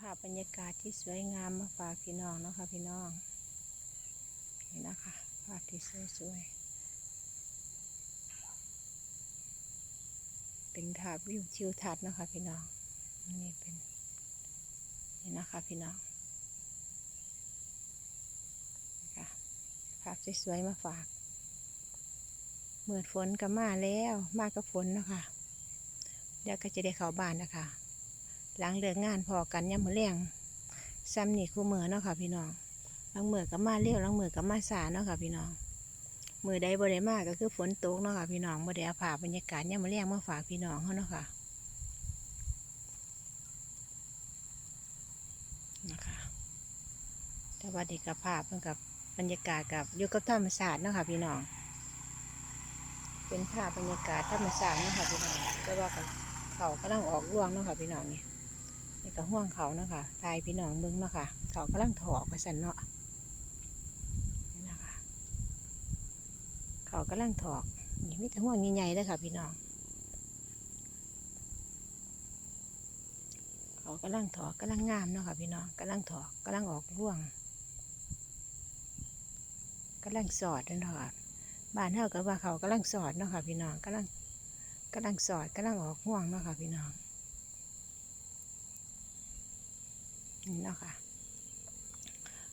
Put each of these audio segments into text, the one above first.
ภาพบรรยากาศที่สวยงามมาฝากพี่น้องเนาะค่ะพี่น้องนี่นะคะภาพที่สวยๆเป็นภาพวิวทิวทัศน์นะคะพี่น้องนี่เป็นนี่นะคะพี่น้องนะคะภาพสวยๆมาฝากเมื่อฝนก็มาแล้ว มากับฝนนะคะเดี๋ยวก็จะได้เข้าบ้านนะคะ หลังเลิกงานพอกันย่ำมือแรงซ้ำนี่คู่มือเนาะค่ะพี่น้องหลังมือก็มาเร็วหลังมือก็มาสาเนาะค่ะพี่น้องมือใดบ่ได้มากก็คือฝนตกเนาะค่ะพี่น้องบ่ได้อาภาพบรรยากาศย่ำมือแรงมาฝากพี่น้องเขาเนาะค่ะนะคะแต่ว่าเด็กกับภาพเพิ่นกับบรรยากาศกับอยู่กับธรรมศาสตร์เนาะค่ะพี่น้องเป็นภาพบรรยากาศธรรมศาสตร์เนาะค่ะพี่น้องแต่ว่ากับเขากำลังออกร่วงเนาะค่ะพี่น้องนี่ นี่ก็ห่วงเขาเนาะค่ะทายพี่น้องเบิ้งเนาะค่ะเขากำลังถอกกระสันเนาะนี่นะคะเขากำลังถอกนี่มีแต่ห่วงใหญ่ๆเลยค่ะ พี่น้อง เขากำลังถอกกำลังงามเนาะค่ะพี่น้องกำลังถอกกำลังออกร่วงกำลังสอดนะค่ะบ้านเฮาก็ว่าเขากำลังสอดเนาะค่ะพี่น้องกำลังกำลังสอดกำลังออกห่วงเนาะค่ะพี่น้อง นี่เนาะค่ะ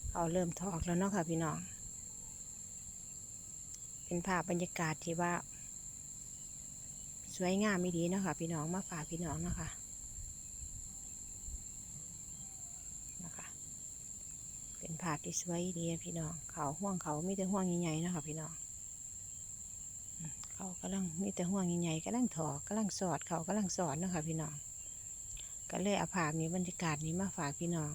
เขาเริ่มถอกแล้วเนาะค่ะพี่น้อง เป็นภาพบรรยากาศที่ว่า สวยงามไม่ดีเนาะค่ะพี่น้องมาฝากพี่น้องเนาะค่ะนะคะเป็นภาพที่สวยดีพี่น้อง เขาห่วงเขามีแต่ห่วงใหญ่ๆเนาะค่ะพี่น้องเขากำลังมีแต่ห่วงใหญ่ๆกำลังถอกกำลังสอดเขากำลังสอดเนาะค่ะพี่น้อง ก็เลยเอาภาพนี้บรรยากาศนี้มาฝากพี่น้อง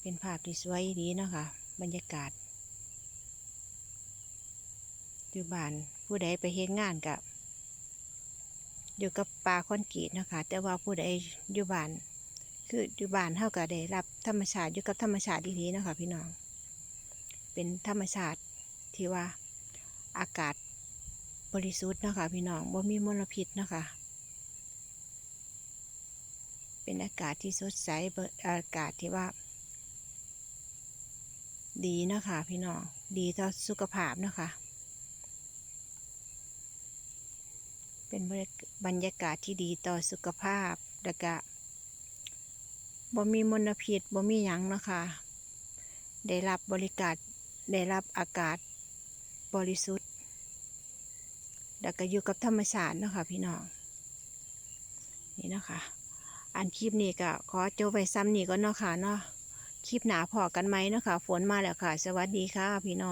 เป็นภาพที่สวยดีเนาะคะบรรยากาศอยู่บ้านผู้ใดไปเฮ็ดงานกับอยู่กับปลาคอนกรีตนะคะ แต่ว่าผู้ใดอยู่บ้าน คืออยู่บ้านเท่ากับได้รับธรรมชาติอยู่กับธรรมชาติดีๆนะคะพี่น้อง เป็นธรรมชาติที่ว่าอากาศบริสุทธิ์นะคะพี่น้องบ่มีมลพิษนะคะ เป็นอากาศที่สดใสเบิดอากาศที่ว่า ดีเนาะคะพี่น้องดีต่อสุขภาพเนาะคะเป็นบรรยากาศที่ดีต่อสุขภาพแล้วก็บ่มีมลพิษบ่มีหยังเนาะคะได้รับบริการได้รับอากาศบริสุทธิ์ แล้วก็อยู่กับธรรมชาติเนาะค่ะพี่น้องนี่เนาะคะ อันคลิปนี้ก็ขอจบไว้ซ้ำนี่ก็เนาะค่ะเนาะคลิปหนาพอกันไหมเนาะค่ะ ฝนมาแล้วค่ะ สวัสดีค่ะพี่น้อง